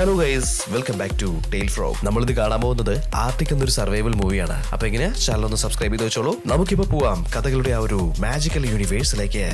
Hello guys welcome back to tail ഫ്രോ നമ്മളിത് കാണാൻ പോകുന്നത് ആർട്ടിക് എന്നൊരു സർവൈവൽ മൂവിയാണ് അപ്പൊ എങ്ങനെയാ ചാനൽ ഒന്ന് സബ്സ്ക്രൈബ് ചെയ്ത് വെച്ചോളൂ. നമുക്കിപ്പോ പോവാം. കഥകളുടെ ആ ഒരു മാജിക്കൽ യൂണിവേഴ്സിലേക്ക്!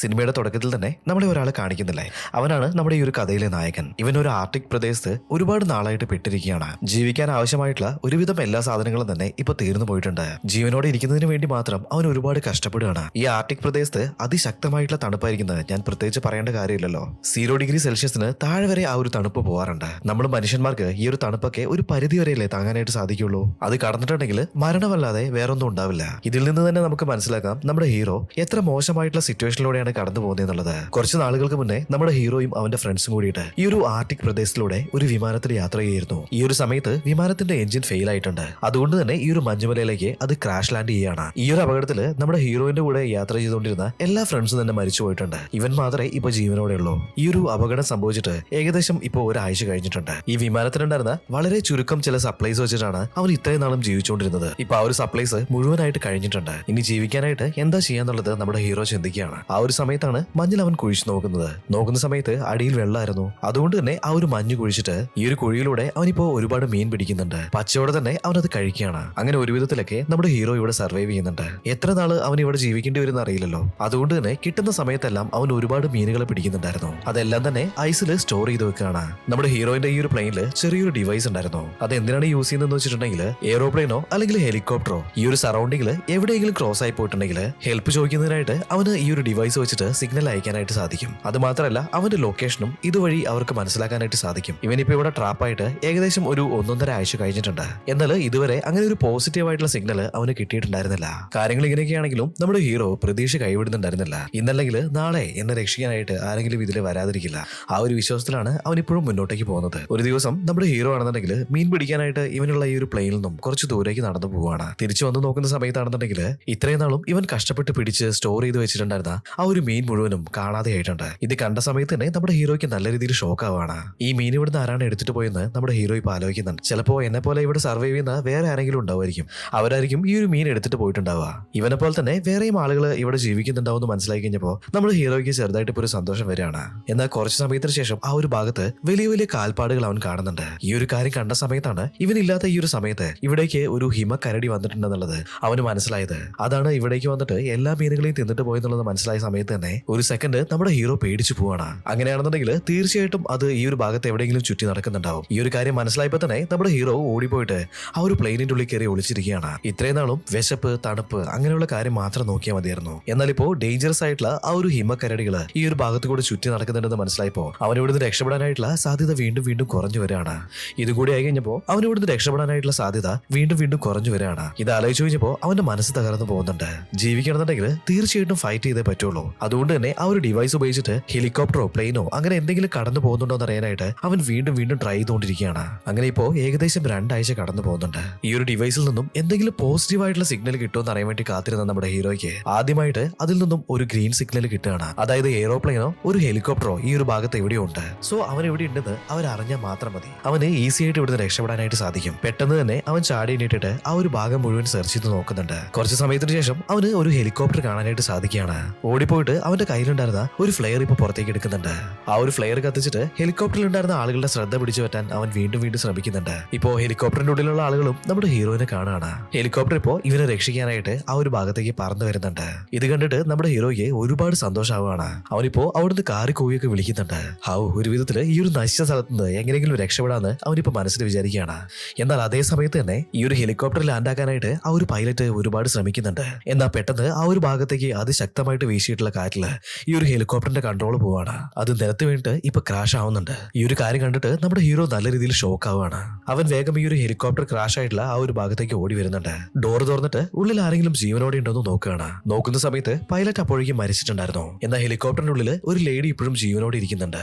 സിനിമയുടെ തുടക്കത്തിൽ തന്നെ നമ്മളെ ഒരാളെ കാണിക്കുന്നില്ലേ? അവനാണ് നമ്മുടെ ഈ ഒരു കഥയിലെ നായകൻ. ഇവൻ ഒരു ആർട്ടിക് പ്രദേശത്ത് ഒരുപാട് നാളായിട്ട് പെട്ടിരിക്കുകയാണ്. ജീവിക്കാൻ ആവശ്യമായിട്ടുള്ള ഒരുവിധം എല്ലാ സാധനങ്ങളും തന്നെ ഇപ്പൊ തീർന്നു പോയിട്ടുണ്ട്. ജീവനോടെ ഇരിക്കുന്നതിന് വേണ്ടി മാത്രം അവൻ ഒരുപാട് കഷ്ടപ്പെടുകയാണ്. ഈ ആർട്ടിക് പ്രദേശത്ത് അതിശക്തമായിട്ടുള്ള തണുപ്പായിരിക്കുന്നത് ഞാൻ പ്രത്യേകിച്ച് പറയേണ്ട കാര്യമില്ലല്ലോ. സീറോ ഡിഗ്രി സെൽഷ്യസിന് താഴെ വരെ ആ ഒരു തണുപ്പ് പോകാറുണ്ട് നമ്മൾ മനുഷ്യന്മാർക്ക് ഈ ഒരു തണുപ്പൊക്കെ ഒരു പരിധി വരെയല്ലേ താങ്ങാനായിട്ട് സാധിക്കുള്ളൂ. അത് കടന്നിട്ടുണ്ടെങ്കിൽ മരണമല്ലാതെ വേറൊന്നും ഉണ്ടാവില്ല. ഇതിൽ നിന്ന് തന്നെ നമുക്ക് മനസ്സിലാക്കാം നമ്മുടെ ഹീറോ എത്ര മോശമായിട്ടുള്ള സിറ്റുവേഷനിലൂടെയാണ് കടന്നു പോകുന്നത് കുറച്ച് നാളുകൾക്ക് മുന്നേ നമ്മുടെ ഹീറോയും അവന്റെ ഫ്രണ്ട്സും കൂടിയിട്ട് ഈ ഒരു ആർട്ടിക് പ്രദേശത്തിലൂടെ ഒരു വിമാനത്തിൽ യാത്ര ചെയ്യായിരുന്നു ഈ ഒരു സമയത്ത് വിമാനത്തിന്റെ എഞ്ചിൻ ഫെയിൽ ആയിട്ടുണ്ട്. അതുകൊണ്ട് തന്നെ ഈ ഒരു മഞ്ഞുമലയിലേക്ക് അത് ക്രാഷ് ലാൻഡ് ചെയ്യാണ് ഈ ഒരു അപകടത്തിൽ നമ്മുടെ ഹീറോയിന്റെ കൂടെ യാത്ര ചെയ്തുകൊണ്ടിരുന്ന എല്ലാ ഫ്രണ്ട്സും തന്നെ മരിച്ചു പോയിട്ടുണ്ട്. ഇവൻ മാത്രമേ ഇപ്പൊ ജീവനോടെ ഉള്ളൂ. ഈ ഒരു അപകടം സംഭവിച്ചിട്ട് ഏകദേശം ഇപ്പൊ ഒരാഴ്ച കഴിഞ്ഞിട്ടുണ്ട്. ഈ വിമാനത്തിലുണ്ടായിരുന്ന വളരെ ചുരുക്കം ചില സപ്ലൈസ് വെച്ചിട്ടാണ് അവൻ ഇത്രയും നാളും ജീവിച്ചുകൊണ്ടിരുന്നത്. ഇപ്പൊ ആ ഒരു സപ്ലൈസ് മുഴുവനായിട്ട് കഴിഞ്ഞിട്ടുണ്ട്. ഇനി ജീവിക്കാനായിട്ട് എന്താ ചെയ്യാന്നുള്ളത് നമ്മുടെ ഹീറോ ചിന്തിക്കുകയാണ്. ആ ഒരു സമയത്താണ് മഞ്ഞിൽ അവൻ കുഴിച്ചു നോക്കുന്നത്. നോക്കുന്ന സമയത്ത് അടിയിൽ വെള്ളമായിരുന്നു. അതുകൊണ്ട് തന്നെ ആ ഒരു മഞ്ഞ് കുഴിച്ചിട്ട് ഈ ഒരു കുഴിയിലൂടെ അവനിപ്പോ ഒരുപാട് മീൻ പിടിക്കുന്നുണ്ട്. പച്ചയോടെ തന്നെ അവൻ അത് കഴിക്കുകയാണ്. അങ്ങനെ ഒരു വിധത്തിലൊക്കെ നമ്മുടെ ഹീറോ ഇവിടെ സർവൈവ് ചെയ്യുന്നുണ്ട്. എത്ര നാൾ അവൻ ഇവിടെ ജീവിക്കേണ്ടി വരുന്ന അറിയില്ലല്ലോ. അതുകൊണ്ട് തന്നെ കിട്ടുന്ന സമയത്തെല്ലാം അവൻ ഒരുപാട് മീനുകളെ പിടിക്കുന്നുണ്ടായിരുന്നു. അതെല്ലാം തന്നെ ഐസിൽ സ്റ്റോർ ചെയ്ത് വെക്കുകയാണ്. നമ്മുടെ ഹീറോയിന്റെ ഈ ഒരു പ്ലെയിനിൽ ചെറിയൊരു ഡിവൈസ് ഉണ്ടായിരുന്നു. അത് എന്തിനാണ് യൂസ് ചെയ്യുന്നതെന്ന് വെച്ചിട്ടുണ്ടെങ്കിൽ എയറോപ്ലെയിനോ അല്ലെങ്കിൽ ഹെലികോപ്റ്ററോ ഈ ഒരു സറൗണ്ടിങ്ങിൽ എവിടെയെങ്കിലും ക്രോസ് ആയി പോയിട്ടുണ്ടെങ്കിൽ ഹെൽപ്പ് ചോദിക്കുന്നതിനായിട്ട് അവന് ഈ ഒരു ഡിവൈസ് വെച്ചിട്ട് സിഗ്നൽ അയക്കാനായിട്ട് സാധിക്കും. അത് മാത്രമല്ല അവന്റെ ലൊക്കേഷനും ഇതുവഴി അവർക്ക് മനസ്സിലാക്കാനായിട്ട് സാധിക്കും. ഇവനിപ്പോ ഇവിടെ ട്രാപ്പായിട്ട് ഏകദേശം ഒരു ഒന്നൊന്നര ആഴ്ച കഴിഞ്ഞിട്ടുണ്ട്. എന്നാൽ ഇതുവരെ അങ്ങനെ ഒരു പോസിറ്റീവ് ആയിട്ടുള്ള സിഗ്നൽ അവന് കിട്ടിയിട്ടുണ്ടായിരുന്നില്ല. കാര്യങ്ങൾ ഇങ്ങനെയൊക്കെയാണെങ്കിലും നമ്മുടെ ഹീറോ പ്രതീക്ഷ കൈവിടുന്നുണ്ടായിരുന്നില്ല. ഇന്നല്ലെങ്കിൽ നാളെ എന്നെ രക്ഷിക്കാനായിട്ട് ആരെങ്കിലും ഇതിൽ വരാതിരിക്കില്ല. ആ ഒരു വിശ്വാസത്തിലാണ് അവൻ ഇപ്പോഴും മുന്നോട്ടേക്ക് പോകുന്നത്. ഒരു ദിവസം നമ്മുടെ ഹീറോ ആണെന്നുണ്ടെങ്കിൽ മീൻ പിടിക്കാനായിട്ട് ഇവനുള്ള ഈ ഒരു പ്ലെയിനിൽ നിന്നും കുറച്ച് ദൂരേക്ക് നടന്നു പോവുകയാണ്. തിരിച്ചു വന്ന് നോക്കുന്ന സമയത്താണെന്നുണ്ടെങ്കിൽ ഇത്രയും നാളും ഇവൻ കഷ്ടപ്പെട്ട് പിടിച്ച് സ്റ്റോർ ചെയ്ത് വെച്ചിട്ടുണ്ടായിരുന്ന ആ ഒരു മീൻ മുഴുവനും കാണാതെ ആയിട്ടുണ്ട്. ഇത് കണ്ട സമയത്ത് തന്നെ നമ്മുടെ ഹീറോയ്ക്ക് നല്ല രീതിയിൽ ഷോക്ക് ആവാണ് ഈ മീൻ ഇവിടുന്ന് ആരാണ് എടുത്തിട്ട് പോയെന്ന് നമ്മുടെ ഹീറോ ഇപ്പൊ ആലോചിക്കുന്നുണ്ട്. ചിലപ്പോ എന്നെ പോലെ ഇവിടെ സർവൈവ് ചെയ്യുന്ന വേറെ ആരെങ്കിലും ഉണ്ടാവുമായിരിക്കും. അവരായിരിക്കും ഈ ഒരു മീൻ എടുത്തിട്ട് പോയിട്ടുണ്ടാവുക. ഇവനെ പോലെ തന്നെ വേറെയും ആളുകൾ ഇവിടെ ജീവിക്കുന്നുണ്ടാവും എന്ന് മനസ്സിലാക്കി കഴിഞ്ഞപ്പോൾ നമ്മുടെ ഹീറോയ്ക്ക് ചെറുതായിട്ട് ഒരു സന്തോഷം വരികയാണ്. എന്നാൽ കുറച്ച് സമയത്തിന് ശേഷം ആ ഒരു ഭാഗത്ത് വലിയ വലിയ കാൽപ്പാടുകൾ അവൻ കാണുന്നുണ്ട്. ഈ ഒരു കാര്യം കണ്ട സമയത്താണ് ഇവനില്ലാത്ത ഈ ഒരു സമയത്ത് ഇവിടേക്ക് ഒരു ഹിമ കരടി വന്നിട്ടുണ്ടെന്നുള്ളത് അവന് മനസ്സിലായത്. അതാണ് ഇവിടേക്ക് വന്നിട്ട് എല്ലാ മീനുകളെയും തിന്നിട്ട് പോയെന്നുള്ളത് മനസ്സിലായ സമയത്ത് തന്നെ ഒരു സെക്കൻഡ് നമ്മുടെ ഹീറോ പേടിച്ചു പോവാണ്. അങ്ങനെയാണെന്നുണ്ടെങ്കിൽ തീർച്ചയായിട്ടും അത് ഈ ഒരു ഭാഗത്ത് എവിടെയെങ്കിലും ചുറ്റി നടക്കുന്നുണ്ടാവും. ഈ ഒരു കാര്യം മനസ്സിലായപ്പോൾ തന്നെ നമ്മുടെ ഹീറോ ഓടിപ്പോയിട്ട് ആ ഒരു പ്ലെയിനിന്റെ ഉള്ളിൽ കയറി ഒളിച്ചിരിക്കുകയാണ്. ഇത്രയും നാളും വിശപ്പ് തണുപ്പ് അങ്ങനെയുള്ള കാര്യം മാത്രം നോക്കിയാൽ മതിയായിരുന്നു. എന്നാൽ ഇപ്പോ ഡേഞ്ചറസ് ആയിട്ടുള്ള ആ ഒരു ഹിമക്കരടികൾ ഈ ഒരു ഭാഗത്ത് കൂടെ ചുറ്റി നടക്കുന്നുണ്ടെന്ന് മനസ്സിലായപ്പോ അവൻ ഇവിടുന്ന് രക്ഷപ്പെടാനായിട്ടുള്ള സാധ്യത വീണ്ടും വീണ്ടും കുറഞ്ഞു വരികയാണ്. ഇതുകൂടി ആയി കഴിഞ്ഞപ്പോൾ അവൻ ഇവിടുന്ന് രക്ഷപ്പെടാനായിട്ടുള്ള സാധ്യത വീണ്ടും വീണ്ടും കുറഞ്ഞു വരികയാണ്. ഇത് ആലോചിച്ച് കഴിഞ്ഞപ്പോൾ അവന്റെ മനസ്സ് തകർന്നു പോകുന്നുണ്ട്. ജീവിക്കണമെന്നുണ്ടെങ്കിൽ തീർച്ചയായിട്ടും ഫൈറ്റ് ചെയ്തേ പറ്റുള്ളൂ. അതുകൊണ്ട് തന്നെ ആ ഒരു ഡിവൈസ് ഉപയോഗിച്ചിട്ട് ഹെലികോപ്റ്ററോ പ്ലെയിനോ അങ്ങനെ എന്തെങ്കിലും കടന്നു പോകുന്നുണ്ടോ എന്ന് അറിയാനായിട്ട് അവൻ വീണ്ടും വീണ്ടും ട്രൈ ചെയ്തുകൊണ്ടിരിക്കുകയാണ്. അങ്ങനെ ഇപ്പോ ഏകദേശം രണ്ടാഴ്ച കടന്നു പോകുന്നുണ്ട്. ഈ ഒരു ഡിവൈസിൽ നിന്നും എന്തെങ്കിലും പോസിറ്റീവ് ആയിട്ടുള്ള സിഗ്നൽ കിട്ടുമെന്ന് അറിയാൻ വേണ്ടി കാത്തിരുന്ന നമ്മുടെ ഹീറോയ്ക്ക് ആദ്യമായിട്ട് അതിൽ നിന്നും ഒരു ഗ്രീൻ സിഗ്നൽ കിട്ടുകയാണ്. അതായത് എയ്റോപ്ലെയിനോ ഒരു ഹെലികോപ്റ്ററോ ഈ ഒരു ഭാഗത്ത് എവിടെയോ ഉണ്ട്. സോ അവൻ എവിടെ ഉണ്ടെന്ന് അവർ അറിഞ്ഞാൽ മാത്രം മതി. അവന് ഈസി ആയിട്ട് ഇവിടുന്ന് രക്ഷപ്പെടാനായിട്ട് സാധിക്കും. പെട്ടെന്ന് തന്നെ അവൻ ചാടി എണീറ്റിട്ട് ആ ഒരു ഭാഗം മുഴുവൻ സെർച്ച് ചെയ്ത് നോക്കുന്നുണ്ട്. കുറച്ച് സമയത്തിന് ശേഷം അവന് ഒരു ഹെലികോപ്റ്റർ കാണാനായിട്ട് സാധിക്കുകയാണ്. ഓടിപ്പോയിട്ട് അവന്റെ കയ്യിലുണ്ടായിരുന്ന ഒരു ഫ്ലെയർ ഇപ്പൊ പുറത്തേക്ക് എടുക്കുന്നുണ്ട്. ആ ഒരു ഫ്ലെയർ കത്തിച്ചിട്ട് ഹെലികോപ്റ്ററിൽ ഉണ്ടായിരുന്ന ആളുകളുടെ ശ്രദ്ധ പിടിച്ചു പറ്റാൻ അവൻ വീണ്ടും വീണ്ടും ശ്രമിക്കുന്നുണ്ട്. ഇപ്പോ ഹെലികോപ്റ്ററിന്റെ ഉള്ളിലുള്ള ആളുകളും നമ്മുടെ ഹീറോയിനെ കാണാണ് ഹെലികോപ്റ്റർ ഇപ്പോ ഇവനെ രക്ഷിക്കാനായിട്ട് ആ ഒരു ഭാഗത്തേക്ക് പറന്നു വരുന്നുണ്ട്. ഇത് കണ്ടിട്ട് നമ്മുടെ ഹീറോയ്ക്ക് ഒരുപാട് സന്തോഷമാവാണ് അവനിപ്പോ അവിടുന്ന് കാറി കൂവിയൊക്കെ വിളിക്കുന്നുണ്ട്. ഹൗ ഒരു വിധത്തിൽ ഈ ഒരു നശിച്ച സ്ഥലത്ത് നിന്ന് എങ്ങനെയെങ്കിലും രക്ഷപ്പെടാന്ന് അവനിപ്പോ മനസ്സിൽ വിചാരിക്കുകയാണ്. എന്നാൽ അതേ സമയത്ത് തന്നെ ഈ ഒരു ഹെലികോപ്റ്റർ ലാൻഡ് ആക്കാനായിട്ട് ആ ഒരു പൈലറ്റ് ഒരുപാട് ശ്രമിക്കുന്നുണ്ട്. എന്നാൽ പെട്ടെന്ന് ആ ഒരു ഭാഗത്തേക്ക് അതിശക്തമായിട്ട് വീശിയിട്ടുള്ള കാറ്റിൽ ഈ ഒരു ഹെലികോപ്റ്ററിന്റെ കൺട്രോൾ പോവാണ്. അത് നിലത്ത് വേണ്ടിട്ട് ഇപ്പൊ ക്രാഷ് ആവുന്നുണ്ട്. ഈ ഒരു കാര്യം കണ്ടിട്ട് നമ്മുടെ ഹീറോ നല്ല രീതിയിൽ ഷോക്ക് ആവുകയാണ്. അവൻ വേഗം ഈ ഒരു ഹെലികോപ്റ്റർ ക്രാഷ് ആയിട്ടുള്ള ആ ഒരു ഭാഗത്തേക്ക് ഓടി വരുന്നുണ്ട്. ഡോർ തുറന്നിട്ട് ഉള്ളിൽ ആരെങ്കിലും ജീവനോടെ ഉണ്ടോ എന്ന് നോക്കുകയാണ്. നോക്കുന്ന സമയത്ത് പൈലറ്റ് അപ്പോഴേക്കും മരിച്ചിട്ടുണ്ടായിരുന്നു. എന്നാൽ ഹെലികോപ്റ്ററിന്റെ ഉള്ളിൽ ഒരു ലേഡി ഇപ്പോഴും ജീവനോടെ ഇരിക്കുന്നുണ്ട്.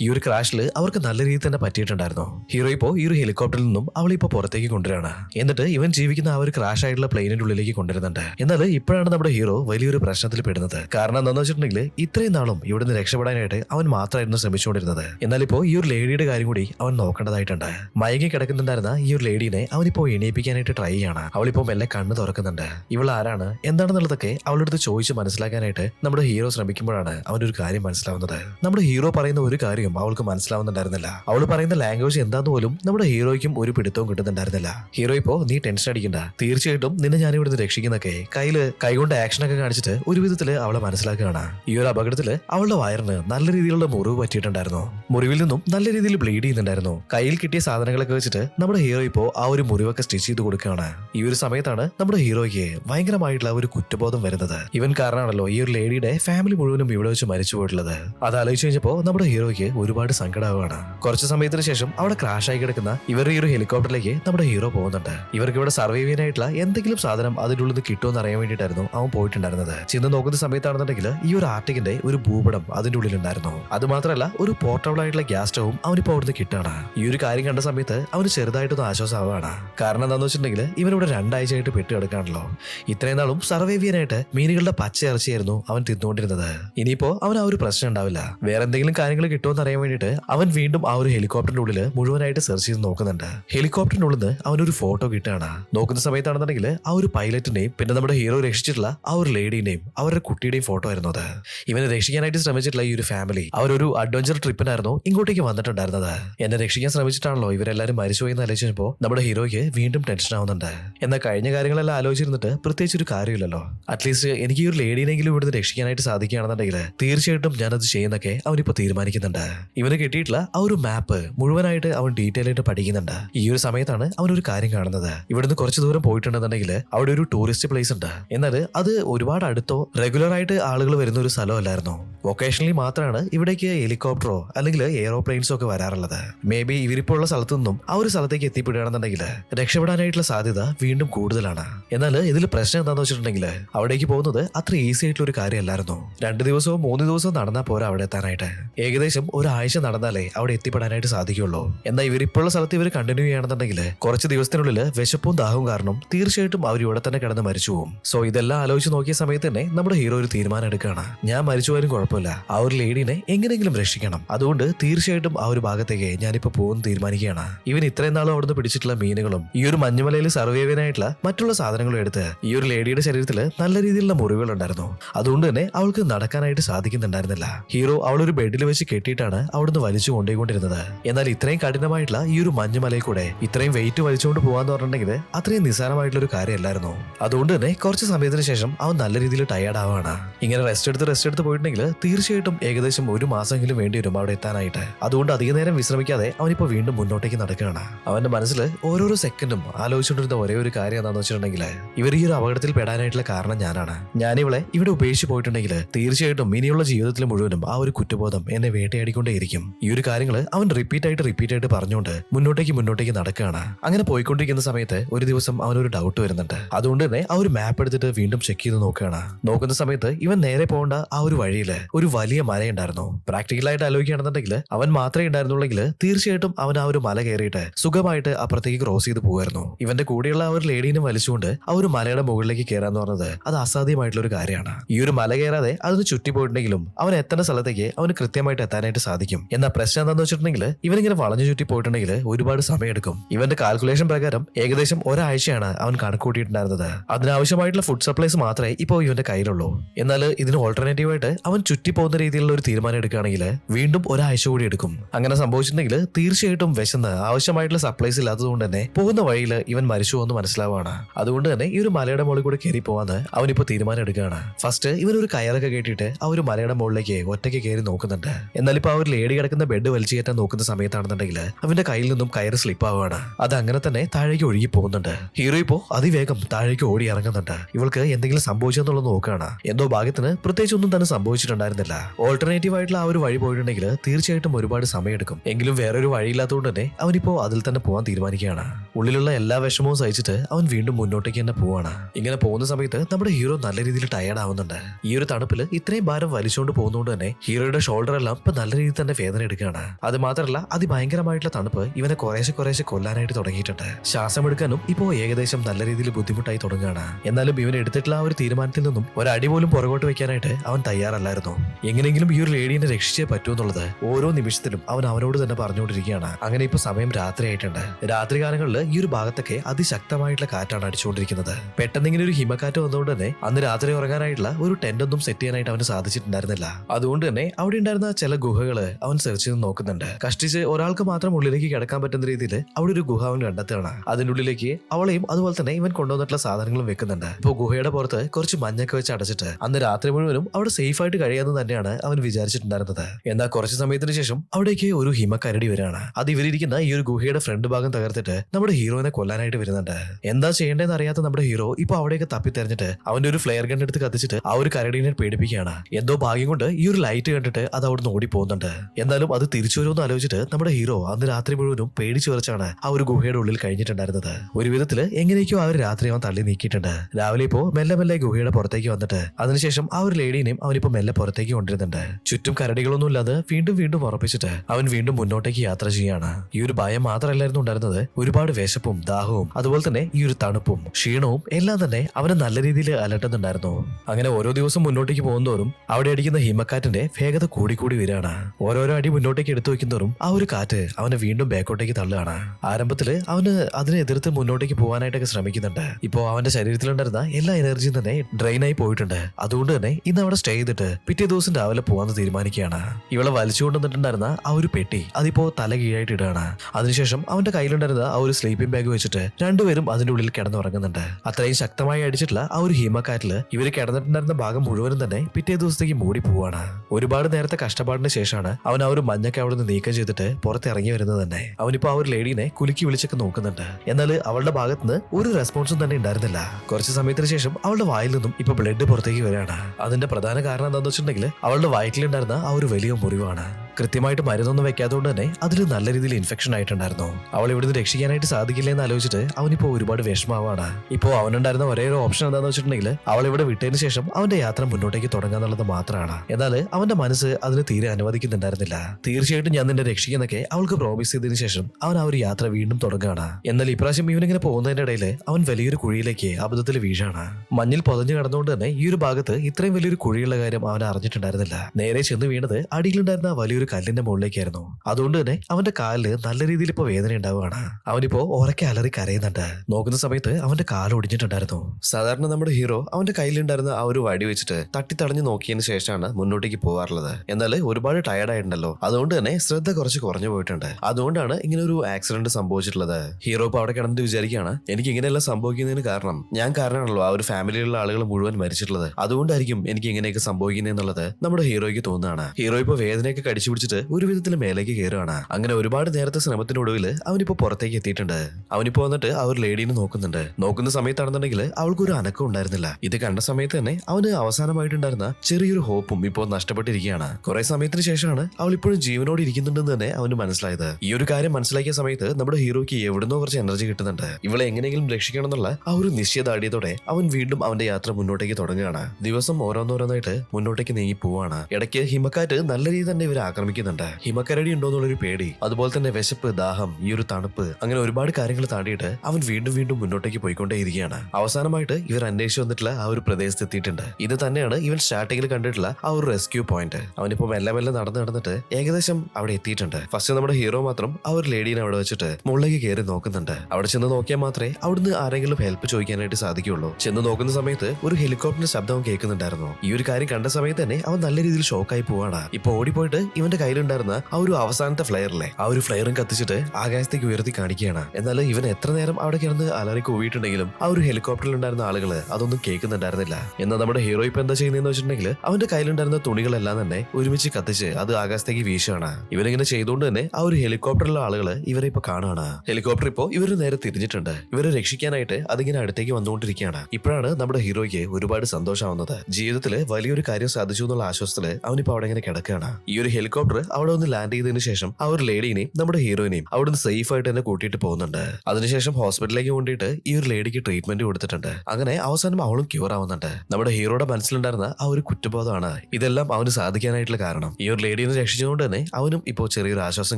ഈ ഒരു ക്രാഷിൽ അവർക്ക് നല്ല രീതിയിൽ തന്നെ പറ്റിയിട്ടുണ്ടായിരുന്നു. ഹീറോ ഇപ്പോ ഈ ഒരു ഹെലികോപ്റ്ററിൽ നിന്നും അവൾ ഇപ്പോൾ പുറത്തേക്ക് കൊണ്ടുവരാണ് എന്നിട്ട് ഇവൻ ജീവിക്കുന്ന ആ ഒരു ക്രാഷ് ആയിട്ടുള്ള പ്ലെയിനിന്റെ ഉള്ളിലേക്ക് കൊണ്ടുവരുന്നുണ്ട്. എന്നാൽ ഇപ്പോഴാണ് നമ്മുടെ ഹീറോ വലിയൊരു പ്രശ്നത്തിൽ പെടുന്നത്. കാരണം എന്താണെന്ന് വെച്ചിട്ടുണ്ടെങ്കിൽ ഇത്രയും നാളും ഇവിടെ നിന്ന് രക്ഷപ്പെടാനായിട്ട് അവൻ മാത്രമായിരുന്നു ശ്രമിച്ചുകൊണ്ടിരുന്നത്. എന്നാൽ ഇപ്പോൾ ഈ ഒരു ലേഡിയുടെ കാര്യം കൂടി അവൻ നോക്കേണ്ടതായിട്ടുണ്ട്. മയങ്ങി കിടക്കുന്നുണ്ടായിരുന്ന ഈ ഒരു ലേഡീനെ അവനിപ്പോ എണീപ്പിക്കാനായിട്ട് ട്രൈ ചെയ്യാണ്. അവളിപ്പോ മെല്ലെ കണ്ണ് തുറക്കുന്നുണ്ട്. ഇവൾ ആരാണ്? എന്താണെന്നുള്ളതൊക്കെ അവളുടെ അടുത്ത് ചോദിച്ച് മനസ്സിലാക്കാനായിട്ട് നമ്മുടെ ഹീറോ ശ്രമിക്കുമ്പോഴാണ് അവനൊരു കാര്യം മനസ്സിലാവുന്നത്. നമ്മുടെ ഹീറോ പറയുന്ന ഒരു കാര്യം അവൾക്ക് മനസ്സിലാവുന്നുണ്ടായിരുന്നില്ല. അവൾ പറയുന്ന ലാംഗ്വേജ് എന്താന്ന് പോലും നമ്മുടെ ഹീറോയ്ക്കും ഒരു പിടുത്തവും കിട്ടുന്നുണ്ടായിരുന്നില്ല. ഹീറോ ഇപ്പോ നീ ടെൻഷൻ അടിക്കണ്ട. തീർച്ചയായിട്ടും നിന്നെ ഞാൻ ഇവിടുന്ന് രക്ഷിക്കുന്നൊക്കെ. കയ്യിൽ കൈകൊണ്ട് ആക്ഷനൊക്കെ കാണിച്ചിട്ട് ഒരു വിധത്തിൽ അവളെ മനസ്സിലാക്കുകയാണ്. ഈ ഒരു അപകടത്തിൽ അവളുടെ വയറിന് നല്ല രീതിയിലുള്ള മുറിവ് പറ്റിയിട്ടുണ്ടായിരുന്നു. മുറിവിൽ നിന്നും നല്ല രീതിയിൽ ബ്ലീഡ് ചെയ്യുന്നുണ്ടായിരുന്നു. കയ്യിൽ കിട്ടിയ സാധനങ്ങളൊക്കെ വെച്ചിട്ട് നമ്മുടെ ഹീറോ ഇപ്പോ ആ ഒരു മുറിവൊക്കെ സ്റ്റിച്ച് ചെയ്ത് കൊടുക്കുകയാണ്. ഈ ഒരു സമയത്താണ് നമ്മുടെ ഹീറോയ്ക്ക് ഭയങ്കരമായിട്ടുള്ള ഒരു കുറ്റബോധം വരുന്നത്. ഇവൻ കാരണമാണല്ലോ ഈ ഒരു ലേഡിയുടെ ഫാമിലി മുഴുവനും ഇവിടെ വെച്ച് മരിച്ചു പോയിട്ടുള്ളത്. അത് ആലോചിച്ച് കഴിഞ്ഞപ്പോ നമ്മുടെ ഹീറോയ്ക്ക് ഒരുപാട് സങ്കടമാവുകയാണ് കുറച്ച് സമയത്തിന് ശേഷം അവിടെ ക്രാഷ് ആയി കിടക്കുന്ന ഇവരുടെ ഈ ഒരു ഹെലികോപ്റ്ററിലേക്ക് നമ്മുടെ ഹീറോ പോകുന്നുണ്ട്. ഇവർക്ക് ഇവിടെ സർവൈവ് ചെയ്യാനായിട്ടുള്ള എന്തെങ്കിലും സാധനം അതിനുള്ളത് കിട്ടുമെന്ന് അറിയാൻ വേണ്ടിയിട്ടായിരുന്നു അവൻ പോയിട്ടുണ്ടായിരുന്നത്. ചെന്ന് നോക്കുന്ന സമയത്താണെന്നുണ്ടെങ്കിൽ ഈ ഒരു ആർട്ടിക്കിന്റെ ഒരു ഭൂപടം അതിന്റെ ഉള്ളിലുണ്ടായിരുന്നു. അത് മാത്രമല്ല ഒരു പോർട്ടബിൾ ആയിട്ടുള്ള ഗ്യാസ് സ്റ്റവും അവനിപ്പോ അവിടുന്ന് കിട്ടാണ് ഈ ഒരു കാര്യം കണ്ട സമയത്ത് അവന് ചെറുതായിട്ടൊന്ന് ആശ്വാസമാവാണ് കാരണം എന്താണെന്ന് വെച്ചിട്ടുണ്ടെങ്കിൽ ഇവനിവിടെ രണ്ടാഴ്ചയായിട്ട് പെട്ട് കിടക്കാണല്ലോ ഇത്രയും നാളും സർവൈവ് ചെയ്യാനായിട്ട് മീനുകളുടെ പച്ച ഇറച്ചിയായിരുന്നു അവൻ തിന്നുകൊണ്ടിരുന്നത്. ഇനിയിപ്പോ അവൻ ആ ഒരു പ്രശ്നം ഉണ്ടാവില്ല. വേറെ എന്തെങ്കിലും കാര്യങ്ങൾ കിട്ടുമെന്ന് അറിയാൻ വേണ്ടിയിട്ട് അവൻ വീണ്ടും ആ ഒരു ഹെലികോപ്റ്ററിന്റെ ഉള്ളിൽ മുഴുവനായിട്ട് സെർച്ച് ചെയ്ത് നോക്കുന്നുണ്ട്. ഹെലികോപ്റ്ററിന്റെ ഉള്ളിൽ നിന്ന് അവനൊരു ഫോട്ടോ കിട്ടുകയാണ്. നോക്കുന്ന സമയത്താണെന്നുണ്ടെങ്കിൽ ആ ഒരു പൈലറ്റിന്റെയും പിന്നെ നമ്മുടെ ഹീറോ രക്ഷിച്ചിട്ടുള്ള ആ ഒരു ലേഡീന്റെയും അവരുടെ കുട്ടിയുടെയും ഫോട്ടോ അത് ഇവനെ രക്ഷിക്കാനായിട്ട് ശ്രമിച്ചിട്ടില്ല ഈ ഒരു ഫാമിലി അവരൊരു അഡ്വഞ്ചർ ട്രിപ്പിനായിരുന്നു ഇങ്ങോട്ടേക്ക് വന്നിട്ടുണ്ടായിരുന്നത്. എന്നെ രക്ഷിക്കാൻ ശ്രമിച്ചിട്ടാണല്ലോ ഇവരെല്ലാരും മരിച്ചുപോയി എന്ന് ആലോചിച്ചപ്പോൾ നമ്മുടെ ഹീറോയ്ക്ക് വീണ്ടും ടെൻഷൻ ആവുന്നുണ്ട്. എന്നാൽ കഴിഞ്ഞ കാര്യങ്ങളെല്ലാം ആലോചിച്ചിരുന്നിട്ട് പ്രത്യേകിച്ച് ഒരു കാര്യമില്ലല്ലോ അറ്റ്ലീസ്റ്റ് എനിക്ക് ഈ ഒരു ലേഡീനെങ്കിലും ഇവിടുന്ന് രക്ഷിക്കാനായിട്ട് സാധിക്കുകയാണെന്നുണ്ടെങ്കിൽ തീർച്ചയായിട്ടും ഞാനത് ചെയ്യുന്നൊക്കെ അവനിപ്പോ തീരുമാനിക്കുന്നുണ്ട്. ഇവന് കിട്ടിയിട്ടുള്ള ആ ഒരു മാപ്പ് മുഴുവനായിട്ട് അവൻ ഡീറ്റെയിൽ ആയിട്ട് പഠിക്കുന്നുണ്ട്. ഈ ഒരു സമയത്താണ് അവൻ ഒരു കാര്യം കാണുന്നത്. ഇവിടുന്ന് കുറച്ച് ദൂരം പോയിട്ടുണ്ടെന്നുണ്ടെങ്കിൽ അവിടെ ഒരു ടൂറിസ്റ്റ് പ്ലേസ് ഉണ്ട്. എന്നാൽ അത് ഒരുപാട് അടുത്തോ റെഗുലർ ആയിട്ട് ആളുകൾ വരുന്ന ഒരു സ്ഥലമല്ലായിരുന്നു? വൊക്കേഷണലി മാത്രമാണ് ഇവിടേക്ക് ഹെലികോപ്റ്ററോ അല്ലെങ്കിൽ എയ്റോപ്ലെയിൻസോ ഒക്കെ വരാറുള്ളത്. മേ ബി ഇവരിപ്പോൾ ഉള്ള സ്ഥലത്തു നിന്നും ആ ഒരു സ്ഥലത്തേക്ക് എത്തിപ്പെടുകയാണെന്നുണ്ടെങ്കിൽ രക്ഷപ്പെടാനായിട്ടുള്ള സാധ്യത വീണ്ടും കൂടുതലാണ്. എന്നാൽ ഇതിൽ പ്രശ്നം എന്താണെന്ന് വെച്ചിട്ടുണ്ടെങ്കിൽ അവിടേക്ക് പോകുന്നത് അത്ര ഈസി ആയിട്ടുള്ള ഒരു കാര്യമല്ലായിരുന്നു. രണ്ട് ദിവസവും മൂന്ന് ദിവസവും നടന്നാൽ പോരാ അവിടെ എത്താനായിട്ട്. ഏകദേശം ഒരാഴ്ച നടന്നാലേ അവിടെ എത്തിപ്പെടാനായിട്ട് സാധിക്കുള്ളൂ എന്നാൽ ഇവരിപ്പോഴുള്ള സ്ഥലത്ത് ഇവർ കണ്ടിന്യൂ ചെയ്യുകയാണെന്നുണ്ടെങ്കിൽ കുറച്ച് ദിവസത്തിനുള്ളിൽ വിശപ്പും ദാഹവും കാരണം തീർച്ചയായിട്ടും അവർ ഇവിടെ തന്നെ കിടന്ന് മരിച്ചു പോകും സോ ഇതെല്ലാം ആലോചിച്ച് നോക്കിയ സമയത്ത് തന്നെ നമ്മുടെ ഹീറോ ഒരു തീരുമാനം എടുക്കുകയാണ് ഞാൻ മരിച്ചു പോയാലും കുഴപ്പമില്ല. ആ ഒരു ലേഡീനെ എങ്ങനെയെങ്കിലും രക്ഷിക്കണം. അതുകൊണ്ട് തീർച്ചയായിട്ടും ആ ഒരു ഭാഗത്തേക്ക് ഞാനിപ്പോ പോകുന്ന തീരുമാനിക്കുകയാണ്. ഇവൻ ഇത്രയും നാളും അവിടുന്ന് പിടിച്ചിട്ടുള്ള മീനുകളും ഈ ഒരു മഞ്ഞുമലയിൽ സർവൈവ് ചെയ്യാനായിട്ടുള്ള മറ്റുള്ള സാധനങ്ങളും എടുത്ത് ഈ ഒരു ലേഡിയുടെ ശരീരത്തിൽ നല്ല രീതിയിലുള്ള മുറിവുകൾ ഉണ്ടായിരുന്നു. അതുകൊണ്ട് തന്നെ അവൾക്ക് നടക്കാനായിട്ട് സാധിക്കുന്നുണ്ടായിരുന്നില്ല. ഹീറോ അവളൊരു ബെഡിൽ വെച്ച് കെട്ടിയിട്ടാണ് അവിടുന്ന് വലിച്ചു കൊണ്ടുപോയിക്കൊണ്ടിരുന്നത്. എന്നാൽ ഇത്രയും കഠിനമായിട്ടുള്ള ഈ ഒരു മഞ്ഞുമലയിൽ കൂടെ ഇത്രയും വെയിറ്റ് വലിച്ചുകൊണ്ട് പോകാന്ന് പറഞ്ഞിട്ടുണ്ടെങ്കിൽ അത്രയും നിസ്സാരമായിട്ടുള്ള ഒരു കാര്യമല്ലായിരുന്നു. അതുകൊണ്ട് തന്നെ കുറച്ച് സമയത്തിന് ശേഷം അവൻ നല്ല രീതിയിൽ ടയേർഡ് ആവാണ് ഇങ്ങനെ റെസ്റ്റ് എടുത്ത് റെസ്റ്റ് എടുത്ത് പോയിട്ടുണ്ടെങ്കിൽ തീർച്ചയായിട്ടും ഏകദേശം ഒരു മാസമെങ്കിലും വേണ്ടി വരും അവിടെ എത്താനായിട്ട്. അതുകൊണ്ട് അധിക നേരം വിശ്രമിക്കാതെ അവനിപ്പോ വീണ്ടും മുന്നോട്ടേക്ക് നടക്കുകയാണ്. അവന്റെ മനസ്സിൽ ഓരോരോ സെക്കൻഡും ആലോചിച്ചുകൊണ്ടിരുന്ന ഒരേ ഒരു കാര്യം എന്താണെന്ന് വെച്ചിട്ടുണ്ടെങ്കിൽ ഇവർ ഈ ഒരു അപകടത്തിൽ പെടാനായിട്ടുള്ള കാരണം ഞാനാണ്. ഞാനിവളെ ഇവിടെ ഉപേക്ഷിച്ച് പോയിട്ടുണ്ടെങ്കിൽ തീർച്ചയായിട്ടും ഇനിയുള്ള ജീവിതത്തിൽ മുഴുവനും ആ ഒരു കുറ്റബോധം എന്നെ വേട്ടയാടിക്കൊണ്ടേയിരിക്കും. ഈ ഒരു കാര്യങ്ങൾ അവൻ റിപ്പീറ്റ് ആയിട്ട് റിപ്പീറ്റ് ആയിട്ട് പറഞ്ഞുകൊണ്ട് മുന്നോട്ടേക്ക് മുന്നോട്ടേക്ക് നടക്കുകയാണ്. അങ്ങനെ പോയിക്കൊണ്ടിരിക്കുന്ന സമയത്ത് ഒരു ദിവസം അവനൊരു ഡൗട്ട് വരുന്നുണ്ട്. അതുകൊണ്ട് തന്നെ ആ ഒരു മാപ്പ് എടുത്തിട്ട് വീണ്ടും ചെക്ക് ചെയ്ത് നോക്കുകയാണ്. നോക്കുന്ന സമയത്ത് ഇവൻ നേരെ പോകേണ്ട ആ ഒരു വഴിയിൽ ഒരു വലിയ മലയുണ്ടായിരുന്നു പ്രാക്ടിക്കലായിട്ട് ആലോചിക്കുകയാണെന്നുണ്ടെങ്കിൽ അവൻ മാത്രമേ ഉണ്ടായിരുന്നുള്ളെങ്കിൽ തീർച്ചയായിട്ടും അവൻ ആ ഒരു മല കയറിയിട്ട് സുഖമായിട്ട് അപ്പുറത്തേക്ക് ക്രോസ് ചെയ്ത് പോകുമായിരുന്നു. ഇവന്റെ കൂടെയുള്ള ആ ഒരു ലേഡീനെ വലിച്ചുകൊണ്ട് ആ ഒരു മലയുടെ മുകളിലേക്ക് കയറാന്ന് പറഞ്ഞത് അത് അസാധ്യമായിട്ടുള്ള ഒരു കാര്യമാണ്. ഈ ഒരു മല കയറാതെ അതൊന്ന് ചുറ്റി പോയിട്ടുണ്ടെങ്കിലും അവൻ എത്തേണ്ട സ്ഥലത്തേക്ക് അവന് കൃത്യമായിട്ട് എത്താനായിട്ട് സാധിക്കും. എന്നാൽ പ്രശ്നം എന്താണെന്ന് വെച്ചിട്ടുണ്ടെങ്കിൽ ഇവനിങ്ങനെ വളഞ്ഞു ചുറ്റി പോയിട്ടുണ്ടെങ്കിൽ ഒരുപാട് സമയമെടുക്കും. ഇവന്റെ കാൽക്കുലേഷൻ പ്രകാരം ഏകദേശം ഒരാഴ്ചയാണ് അവൻ കണക്കൂട്ടിയിട്ടുണ്ടായിരുന്നത് അതിനാവശ്യമായിട്ടുള്ള ഫുഡ് സപ്ലൈസ് മാത്രമേ ഇപ്പോൾ ഇവന്റെ കയ്യിലുള്ളൂ. എന്നാൽ ഇതിന് ഓൾട്ടർനേറ്റീവ് ആയിട്ട് അവൻ ചുറ്റി പോകുന്ന രീതിയിലുള്ള ഒരു തീരുമാനം എടുക്കുകയാണെങ്കിൽ വീണ്ടും ഒരാഴ്ച കൂടി എടുക്കും. അങ്ങനെ സംഭവിച്ചിട്ടുണ്ടെങ്കിൽ തീർച്ചയായിട്ടും വിശന്ന് ആവശ്യമായിട്ടുള്ള സപ്ലൈസ് ഇല്ലാത്തതുകൊണ്ട് തന്നെ പോകുന്ന വഴിയിൽ ഇവൻ മരിച്ചു എന്ന് മനസ്സിലാവാണ്. അതുകൊണ്ട് തന്നെ ഈ ഒരു മലയുടെ മുകളിൽ കൂടെ കയറി പോവാന്ന് അവനിപ്പോ തീരുമാനം എടുക്കുകയാണ്. ഫസ്റ്റ് ഇവൻ ഒരു കയറൊക്കെ കേട്ടിട്ട് ആ ഒരു മലയുടെ മുകളിലേക്ക് ഒറ്റയ്ക്ക് കയറി നോക്കുന്നുണ്ട്. എന്നാൽ ഇപ്പൊ ആ ഒരു ലേഡി കിടക്കുന്ന ബെഡ് വലിച്ചു കയറ്റാൻ നോക്കുന്ന സമയത്താണെന്നുണ്ടെങ്കിൽ അവന്റെ കയ്യിൽ നിന്നും കയറ് സ്ലിപ്പ് ആവുകയാണ്. അത് അങ്ങനെ തന്നെ താഴേക്ക് ഒഴുകി പോകുന്നുണ്ട്. ഹീറോ ഇപ്പോ അതിവേഗം താഴേക്ക് ഓടി ഇറങ്ങുന്നുണ്ട്. ഇവൾക്ക് എന്തെങ്കിലും സംഭവിച്ചെന്നുള്ളത് നോക്കുകയാണ്. എന്തോ ഭാഗ്യത്തിന് പ്രത്യേകിച്ച് ഒന്നും തന്നെ സംഭവിച്ചിട്ടുണ്ടായിരുന്നില്ല. ഓൾട്ടർനേറ്റീവ് ആയിട്ടുള്ള ആ ഒരു വഴി പോയിട്ടുണ്ടെങ്കിൽ തീർച്ചയായിട്ടും ഒരുപാട് സമയമെടുക്കും. എങ്കിലും വേറൊരു വഴിയില്ലാത്തതുകൊണ്ട് തന്നെ അവനിപ്പോ അതിൽ തന്നെ പോകാൻ തീരുമാനിക്കുകയാണ്. ഉള്ളിലുള്ള എല്ലാ വിഷമവും സഹിച്ചിട്ട് അവൻ വീണ്ടും മുന്നോട്ടേക്ക് തന്നെ പോവാണ്. ഇങ്ങനെ പോകുന്ന സമയത്ത് നമ്മുടെ ഹീറോ നല്ല രീതിയിൽ ടയർഡ് ആവുന്നുണ്ട്. ഈ ഒരു തണുപ്പിൽ ഇത്രയും ഭാരം വലിച്ചുകൊണ്ട് പോകുന്നതുകൊണ്ട് തന്നെ ഹീറോയുടെ ഷോൾഡർ എല്ലാം ഇപ്പൊ നല്ല രീതിയിൽ തന്നെ വേദന എടുക്കുകയാണ്. അത് മാത്രമല്ല അതിഭയങ്കരമായിട്ടുള്ള തണുപ്പ് ഇവനെ കുറേശ്ശെ കുറേശ്ശെ കൊല്ലാനായിട്ട് തുടങ്ങിയിട്ടുണ്ട്. ശ്വാസം എടുക്കാനും ഇപ്പോ ഏകദേശം നല്ല രീതിയിൽ ബുദ്ധിമുട്ടായി തുടങ്ങുകയാണ്. എന്നാലും ഇവൻ എടുത്തിട്ടുള്ള ആ ഒരു തീരുമാനത്തിൽ നിന്നും ഒരടി പോലും പുറകോട്ട് വെക്കാനായിട്ട് അവൻ തയ്യാറല്ലായിരുന്നു? എങ്ങനെയെങ്കിലും ഈ ഒരു ലേഡീനെ രക്ഷിച്ചേ പറ്റൂ എന്നുള്ളത് ഓരോ നിമിഷത്തിലും അവൻ അവനോട് തന്നെ പറഞ്ഞുകൊണ്ടിരിക്കുകയാണ്. അങ്ങനെ ഇപ്പൊ സമയം രാത്രിയായിട്ടുണ്ട്. രാത്രി കാലങ്ങളിൽ ഈ ഒരു ഭാഗത്തൊക്കെ അതിശക്തമായിട്ടുള്ള കാറ്റാണ് അടിച്ചുകൊണ്ടിരിക്കുന്നത്. പെട്ടെന്ന് ഇങ്ങനെ ഒരു ഹിമക്കാറ്റ് വന്നുകൊണ്ട് തന്നെ അന്ന് രാത്രി ഉറങ്ങാനായിട്ടുള്ള ഒരു ടെന്റ് ഒന്നും സെറ്റ് ചെയ്യാനായിട്ട് അവന് സാധിച്ചിട്ടുണ്ടായിരുന്നില്ല. അതുകൊണ്ട് തന്നെ അവിടെ ഉണ്ടായിരുന്ന ചില ഗുഹകൾ അവൻ സെർച്ച് ചെയ്ത് നോക്കുന്നുണ്ട്. കഷ്ടിച്ച് ഒരാൾക്ക് മാത്രം ഉള്ളിലേക്ക് കിടക്കാൻ പറ്റുന്ന രീതിയിൽ അവിടെ ഒരു ഗുഹ അവൻ കണ്ടെത്തുകയാണ്. അതിന്റെ ഉള്ളിലേക്ക് അവളെയും അതുപോലെ തന്നെ ഇവൻ കൊണ്ടുവന്നിട്ടുള്ള സാധനങ്ങളും വെക്കുന്നുണ്ട്. ഇപ്പോൾ ഗുഹയുടെ പുറത്ത് കുറച്ച് മഞ്ഞൊക്കെ വെച്ച് അടച്ചിട്ട് അന്ന് മുഴുവനും അവിടെ സേഫ് ആയിട്ട് കഴിയാമെന്ന് തന്നെയാണ് അവൻ വിചാരിച്ചിട്ടുണ്ടായിരുന്നത്. എന്നാൽ കുറച്ച് സമയത്തിന് ശേഷം അവിടേക്ക് ഒരു ഹിമക്കരടി വരികയാണ്. അത് ഇവരിയ്ക്കുന്ന ഈ ഒരു ഗുഹയുടെ ഫ്രണ്ട് ഭാഗം തകർത്തിട്ട് നമ്മുടെ ഹീറോയിനെ കൊല്ലാനായിട്ട് വരുന്നുണ്ട്. എന്താ ചെയ്യേണ്ടതെന്ന് അറിയാത്ത നമ്മുടെ ഹീറോ ഇപ്പൊ അവിടേക്ക് തപ്പി തെരഞ്ഞിട്ട് അവന്റെ ഒരു ഫ്ലെയർ ഗൺ എടുത്ത് കത്തിച്ചിട്ട് ആ ഒരു കരടീനെ പേടിപ്പിക്കുകയാണ്. എന്തോ ഭാഗ്യം കൊണ്ട് ഈ ഒരു ലൈറ്റ് കണ്ടിട്ട് അത് അവിടുന്ന് ഓടി പോകുന്നുണ്ട് എന്നാലും അത് തിരിച്ചു വരുമെന്ന് ആലോചിച്ചിട്ട് നമ്മുടെ ഹീറോ അന്ന് രാത്രി മുഴുവനും പേടിച്ചു വരച്ചാണ് ആ ഒരു ഗുഹയുടെ ഉള്ളിൽ കഴിഞ്ഞിട്ടുണ്ടായിരുന്നത്. ഒരു വിധത്തിൽ എങ്ങനെയൊക്കെയോ ഒരു രാത്രി അവൻ തള്ളി നീക്കിയിട്ടുണ്ട്. രാവിലെ ഇപ്പോ മെല്ലെ മെല്ലെ ഗുഹയുടെ പുറത്തേക്ക് വന്നിട്ട് അതിനുശേഷം ആ ഒരു ലേഡീനെയും അവനിപ്പോ മെല്ലെ പുറത്തേക്ക് കൊണ്ടിരുന്നുണ്ട് ചുറ്റും കരടികളൊന്നും ഇല്ലാതെ വീണ്ടും വീണ്ടും ഉറപ്പിച്ചിട്ട് അവൻ വീണ്ടും മുന്നോട്ടേക്ക് യാത്ര ചെയ്യാണ് ഈ ഒരു ഭയം മാത്രമല്ലായിരുന്നു ഉണ്ടായിരുന്നത് ഒരുപാട് വിശപ്പും ദാഹവും അതുപോലെ തന്നെ ഈ ഒരു തണുപ്പും ക്ഷീണവും എല്ലാം തന്നെ അവനെ നല്ല രീതിയിൽ അലട്ടുന്നുണ്ടായിരുന്നു. അങ്ങനെ ഓരോ ദിവസം മുന്നോട്ടേക്ക് പോകുന്നതോറും അവിടെ അടിക്കുന്ന ഹിമക്കാറ്റിന്റെ വേഗത കൂടിക്കൂടി വരികയാണ്. ഓരോരോ അടി മുന്നോട്ടേക്ക് എടുത്തു വെക്കുന്നതോറും ആ ഒരു കാറ്റ് അവനെ വീണ്ടും ബാക്കോട്ടേക്ക് തള്ളുകയാണ്. ആരംഭത്തിൽ അവന് അതിനെ എതിർത്ത് മുന്നോട്ടേക്ക് പോകാനായിട്ടൊക്കെ ശ്രമിക്കുന്നുണ്ട്. ഇപ്പോ അവന്റെ ശരീരത്തിലുണ്ടായിരുന്ന എല്ലാ എനർജിയും തന്നെ ഡ്രെയിൻ ആയി പോയിട്ടുണ്ട്. അതുകൊണ്ട് തന്നെ ഇന്ന് അവിടെ സ്റ്റേ ചെയ്തിട്ട് പിറ്റേ ദിവസം രാവിലെ പോകാന്ന് തീരുമാനിക്കുകയാണ്. ഇവളെ വലിച്ചു കൊണ്ടുവന്നിട്ടുണ്ടായിരുന്ന ആ ഒരു പെട്ടി അതിപ്പോ തല കീഴായിട്ട് ഇടുകയാണ്. അതിനുശേഷം അവന്റെ കയ്യിലുണ്ടായിരുന്ന ആ ഒരു സ്ലീപ്പിംഗ് ബാഗ് വെച്ചിട്ട് രണ്ടുപേരും അതിന്റെ ഉള്ളിൽ കിടന്നുറങ്ങുന്നുണ്ട്. അത്രയും ശക്തമായി അടിച്ചിട്ടുള്ള ആ ഒരു ഹിമക്കാറ്റിൽ ഇവർ കിടന്നിട്ടുണ്ടായിരുന്ന ഭാഗം മുഴുവനും തന്നെ പിറ്റേ ദിവസത്തേക്ക് മൂടി പോവാണ്. ഒരുപാട് നേരത്തെ കഷ്ടപ്പാടിന് ശേഷമാണ് അവൻ ആ ഒരു മഞ്ഞൊക്കെ അവിടെ നിന്ന് നീക്കം ചെയ്തിട്ട് പുറത്തിറങ്ങി വരുന്നത് തന്നെ. അവനിപ്പോ ആ ഒരു ലേഡീനെ കുലുക്കി വിളിച്ചൊക്കെ നോക്കുന്നുണ്ട്. എന്നാൽ അവളുടെ ഭാഗത്തുനിന്ന് ഒരു റെസ്പോൺസും തന്നെ ഉണ്ടായിരുന്നില്ല. കുറച്ച് സമയത്തിന് ശേഷം അവളുടെ വായിൽ നിന്നും ഇപ്പൊ ബ്ലഡ് പുറത്തേക്ക് വരികയാണ്. അതിന്റെ പ്രധാന കാരണം എന്താണെന്ന് വെച്ചിട്ടുണ്ടെങ്കിൽ അവളുടെ വയറ്റിലുണ്ടായിരുന്ന ആ ഒരു വലിയ മുറിവാണ്. കൃത്യമായിട്ട് മരുന്നൊന്നും വെക്കാത്തതുകൊണ്ട് തന്നെ അതിൽ നല്ല രീതിയിൽ ഇൻഫെക്ഷൻ ആയിട്ടുണ്ടായിരുന്നു. അവൾ ഇവിടുന്ന് രക്ഷിക്കാനായിട്ട് സാധിക്കില്ല എന്ന് ആലോചിച്ചിട്ട് അവനിപ്പോ ഒരുപാട് വിഷമാവാണ് ഇപ്പോ അവനുണ്ടായിരുന്ന ഒരേ ഒരു ഓപ്ഷൻ എന്താണെന്ന് വെച്ചിട്ടുണ്ടെങ്കിൽ അവൾ ഇവിടെ വിട്ടതിന് ശേഷം അവന്റെ യാത്ര മുന്നോട്ടേക്ക് തുടങ്ങാന്നുള്ളത് മാത്രമാണ്. എന്നാൽ അവന്റെ മനസ്സ് അതിന് തീരെ അനുവദിക്കുന്നുണ്ടായിരുന്നില്ല. തീർച്ചയായിട്ടും ഞാൻ നിന്നെ രക്ഷിക്കുന്നൊക്കെ അവൾക്ക് പ്രോമിസ് ചെയ്തതിനു ശേഷം അവൻ ആ ഒരു യാത്ര വീണ്ടും തുടങ്ങുകയാണ്. എന്നാൽ ഇപ്രാവശ്യം ഇവനിങ്ങനെ പോകുന്നതിന്റെ ഇടയിൽ അവൻ വലിയൊരു കുഴിയിലേക്ക് അബദ്ധത്തിൽ വീഴാണ്. മഞ്ഞിൽ പൊതഞ്ഞു കടന്നുകൊണ്ട് തന്നെ ഈ ഒരു ഭാഗത്ത് ഇത്രയും വലിയൊരു കുഴിയുള്ള കാര്യം അവൻ അറിഞ്ഞിട്ടുണ്ടായിരുന്നില്ല. നേരെ ചെന്ന് വീണത് അടിയിലുണ്ടായിരുന്ന വലിയൊരു കല്ലിന്റെ മുകളിലേക്കായിരുന്നു. അതുകൊണ്ട് തന്നെ അവന്റെ കാലിൽ നല്ല രീതിയിൽ ഇപ്പൊ വേദന ഉണ്ടാവുകയാണ്. അവനിപ്പോ ഉറക്കെ അലറി കരയുന്നുണ്ട്. നോക്കുന്ന സമയത്ത് അവന്റെ കാൽ ഒടിഞ്ഞിട്ടുണ്ടായിരുന്നു. സാധാരണ നമ്മുടെ ഹീറോ അവന്റെ കയ്യിലുണ്ടായിരുന്ന ആ ഒരു വടി വെച്ചിട്ട് തട്ടി തടഞ്ഞു നോക്കിയതിന് ശേഷമാണ് മുന്നോട്ടേക്ക് പോകാറുള്ളത്. എന്നാൽ ഒരുപാട് ടയർഡ് ആയിട്ടുണ്ടല്ലോ. അതുകൊണ്ട് തന്നെ ശ്രദ്ധ കുറച്ച് കുറഞ്ഞു പോയിട്ടുണ്ട്. അതുകൊണ്ടാണ് ഇങ്ങനെ ഒരു ആക്സിഡന്റ് സംഭവിച്ചിട്ടുള്ളത്. ഹീറോ ഇപ്പൊ അവിടെ കിടന്നിട്ട് വിചാരിക്കുകയാണ് എനിക്ക് ഇങ്ങനെയെല്ലാം സംഭവിക്കുന്നതിന് കാരണം. ഞാൻ കാരണമാണല്ലോ ആ ഒരു ഫാമിലിയിലുള്ള ആളുകൾ മുഴുവൻ മരിച്ചിട്ടുള്ളത്. അതുകൊണ്ടായിരിക്കും എനിക്ക് ഇങ്ങനെയൊക്കെ സംഭവിക്കുന്നത് എന്നുള്ളത് നമ്മുടെ ഹീറോയ്ക്ക് തോന്നുകയാണ്. ഹീറോ ഇപ്പൊ വേദനയൊക്കെ കടിച്ചു പിടിച്ചിട്ട് ഒരു വിധത്തിൽ മേലേക്ക് കയറുകയാണ് അങ്ങനെ ഒരുപാട് നേരത്തെ ശ്രമത്തിനൊടുവിൽ അവനിപ്പോ പുറത്തേക്ക് എത്തിയിട്ടുണ്ട് അവനിപ്പോ വന്നിട്ട് ആ ഒരു ലേഡീനെ നോക്കുന്നുണ്ട് നോക്കുന്ന സമയത്താണെന്നുണ്ടെങ്കിൽ അവൾക്ക് ഒരു അനക്കം ഉണ്ടായിരുന്നില്ല ഇത് കണ്ട സമയത്ത് തന്നെ അവന് അവസാനമായിട്ടുണ്ടായിരുന്ന ചെറിയൊരു ഹോപ്പും ഇപ്പോൾ നഷ്ടപ്പെട്ടിരിക്കുകയാണ് കുറെ സമയത്തിന് ശേഷമാണ് അവൾ ഇപ്പോഴും ജീവനോട് ഇരിക്കുന്നുണ്ടെന്ന് തന്നെ അവന് മനസ്സിലായത് ഈ ഒരു കാര്യം മനസ്സിലാക്കിയ സമയത്ത് നമ്മുടെ ഹീറോയ്ക്ക് എവിടുന്നോ കുറച്ച് എനർജി കിട്ടുന്നുണ്ട് ഇവളെ എങ്ങനെയെങ്കിലും രക്ഷിക്കണം എന്നുള്ള ആ ഒരു നിശ്ചയദാഢ്യത്തോടെ അവൻ വീണ്ടും അവന്റെ യാത്ര മുന്നോട്ടേക്ക് തുടങ്ങുകയാണ് ദിവസം ഓരോന്നോരോന്നായിട്ട് മുന്നോട്ടേക്ക് നീങ്ങി പോവാണ് ഇടയ്ക്ക് ഹിമക്കാറ്റ് നല്ല രീതിയിൽ തന്നെ ഇവരെ ആക്രമിക്കുന്നുണ്ട്. ഹിമക്കരടി ഉണ്ടോ എന്നുള്ളൊരു പേടി അതുപോലെ തന്നെ വിശപ്പ് ദാഹം ഈ ഒരു തണുപ്പ് അങ്ങനെ ഒരുപാട് കാര്യങ്ങൾ താണ്ടിയിട്ട് അവൻ വീണ്ടും വീണ്ടും മുന്നോട്ടേക്ക് പോയിക്കൊണ്ടേയിരിക്കുകയാണ്. അവസാനമായിട്ട് ഇവർ അന്വേഷിച്ചു വന്നിട്ടുള്ള ആ ഒരു പ്രദേശത്ത് എത്തിയിട്ടുണ്ട്. ഇത് തന്നെയാണ് ഇവൻ സ്റ്റാർട്ടിങ്ങിൽ കണ്ടിട്ടുള്ള ആ ഒരു റെസ്ക്യൂ പോയിന്റ് അവനിപ്പോ മെല്ലെ മെല്ലെ നടന്ന് നടന്നിട്ട് ഏകദേശം അവിടെ എത്തിയിട്ടുണ്ട്. ഫസ്റ്റ് നമ്മുടെ ഹീറോ മാത്രം ആ ഒരു ലേഡീനെ അവിടെ വെച്ചിട്ട് മുകളിലേക്ക് കയറി നോക്കുന്നുണ്ട്. അവിടെ ചെന്ന് നോക്കിയാൽ മാത്രമേ അവിടുന്ന് ആരെങ്കിലും ഹെൽപ്പ് ചോദിക്കാനായിട്ട് സാധിക്കുള്ളൂ ചെന്ന് നോക്കുന്ന സമയത്ത് ഒരു ഹെലികോപ്റ്ററിന്റെ ശബ്ദം കേൾക്കുന്നുണ്ടായിരുന്നു. ഈ ഒരു കാര്യം കണ്ട സമയത്ത് തന്നെ അവൻ നല്ല രീതിയിൽ ഷോക്കായി പോവാണ്. ഇപ്പൊ ഓടിപ്പോയിട്ട് ഇവന്റെ കയ്യിലുണ്ടായിരുന്ന ആ ഒരു അവസാനത്തെ ഫ്ലെയറിലെ ആ ഒരു ഫ്ലയറും കത്തിച്ചിട്ട് ആകാശത്തേക്ക് ഉയർത്തി കാണിക്കുകയാണ്. എന്നാൽ ഇവൻ എത്ര നേരം അവിടെ കിടന്ന് അലറി കൂവിയിട്ടുണ്ടെങ്കിലും ആ ഒരു ഹെലികോപ്റ്ററിൽ ഉണ്ടായിരുന്ന ആളുകൾ അതൊന്നും കേൾക്കുന്നുണ്ടായിരുന്നില്ല. എന്നാൽ നമ്മുടെ ഹീറോ ഇപ്പൊ എന്താ ചെയ്യുന്നതെന്ന് വെച്ചിട്ടുണ്ടെങ്കിൽ അവന്റെ കയ്യിലുണ്ടായിരുന്ന തുണികളെല്ലാം തന്നെ ഒരുമിച്ച് കത്തിച്ച് അത് ആകാശത്തേക്ക് വീശുകയാണ്. ഇവനിങ്ങനെ ചെയ്തുകൊണ്ട് തന്നെ ആ ഒരു ഹെലികോപ്റ്ററിലെ ആളുകൾ ഇവരെ ഇപ്പൊ കാണുകയാണ്. ഹെലികോപ്റ്റർ ഇപ്പോ ഇവർ നേരെ തിരിഞ്ഞിട്ടുണ്ട്. ഇവരെ രക്ഷിക്കാനായിട്ട് അതിങ്ങനെ അടുത്തേക്ക് വന്നുകൊണ്ടിരിക്കുകയാണ്. ഇപ്പോഴാണ് നമ്മുടെ ഹീറോയ്ക്ക് ഒരുപാട് സന്തോഷമാവുന്നത്. ജീവിതത്തിൽ വലിയൊരു കാര്യം സാധിച്ചു എന്നുള്ള ആശ്വാസത്തിൽ അവനിപ്പോ അവിടെ ഇങ്ങനെ കിടക്കുകയാണ്. ഈ ഒരു ഹെലികോപ്റ്റർ ഹെലികോപ്റ്റർ അവിടെ ഒന്ന് ലാൻഡ് ചെയ്തതിനു ശേഷം ആ ഒരു ലേഡീനെയും നമ്മുടെ ഹീറോയിനെയും അവിടെ നിന്ന് സേഫ് ആയിട്ട് തന്നെ കൂട്ടിയിട്ട് പോകുന്നുണ്ട്. അതിനുശേഷം ഹോസ്പിറ്റലിലേക്ക് കൊണ്ടിട്ട് ഈ ഒരു ലേഡിക്ക് ട്രീറ്റ്മെന്റ് കൊടുത്തിട്ടുണ്ട്. അങ്ങനെ അവസാനം അവളും ക്യൂർ ആവുന്നുണ്ട്. നമ്മുടെ ഹീറോയുടെ മനസ്സിലുണ്ടായിരുന്ന ആ ഒരു കുറ്റബോധമാണ്. ഇതെല്ലാം അവന് സാധിക്കാനായിട്ടുള്ള കാരണം. ഈ ഒരു ലേഡിയെ രക്ഷിച്ചുകൊണ്ട് തന്നെ അവനും ഇപ്പോൾ ചെറിയൊരു ആശ്വാസം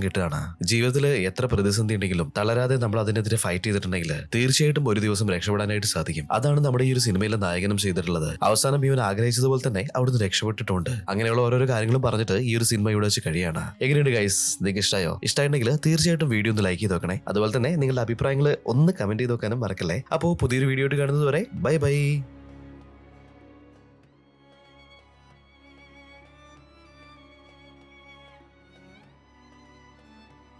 കിട്ടുകയാണ്. ജീവിതത്തിൽ എത്ര പ്രതിസന്ധി ഉണ്ടെങ്കിലും തളരാതെ നമ്മൾ അതിനെതിരെ ഫൈറ്റ് ചെയ്തിട്ടുണ്ടെങ്കിൽ തീർച്ചയായിട്ടും ഒരു ദിവസം രക്ഷപ്പെടാനായിട്ട് സാധിക്കും. അതാണ് നമ്മുടെ ഈ ഒരു സിനിമയിലെ നായകനും ചെയ്തിട്ടുള്ളത്. അവസാനം ഇവൻ ആഗ്രഹിച്ചതുപോലെ തന്നെ അവിടുന്ന് രക്ഷപ്പെട്ടിട്ടുണ്ട്. അങ്ങനെയുള്ള ഓരോരോ കാര്യങ്ങളും പറഞ്ഞിട്ട് ഈ ഒരു സിനിമ വെച്ച് കഴിയാണ്. എങ്ങനെയുണ്ട് ഗൈസ് നിങ്ങൾക്ക് ഇഷ്ടമായോ ഇഷ്ടമായിട്ടുണ്ടെങ്കിൽ തീർച്ചയായിട്ടും വീഡിയോ ഒന്ന് ലൈക്ക് ചെയ്ത് നോക്കണേ അതുപോലെ തന്നെ നിങ്ങളുടെ അഭിപ്രായങ്ങൾ ഒന്ന് കമന്റ് ചെയ്ത് നോക്കാനും മറക്കല്ലേ. അപ്പോൾ പുതിയൊരു വീഡിയോ ആയിട്ട് കാണുന്നത് വരെ ബൈ ബൈ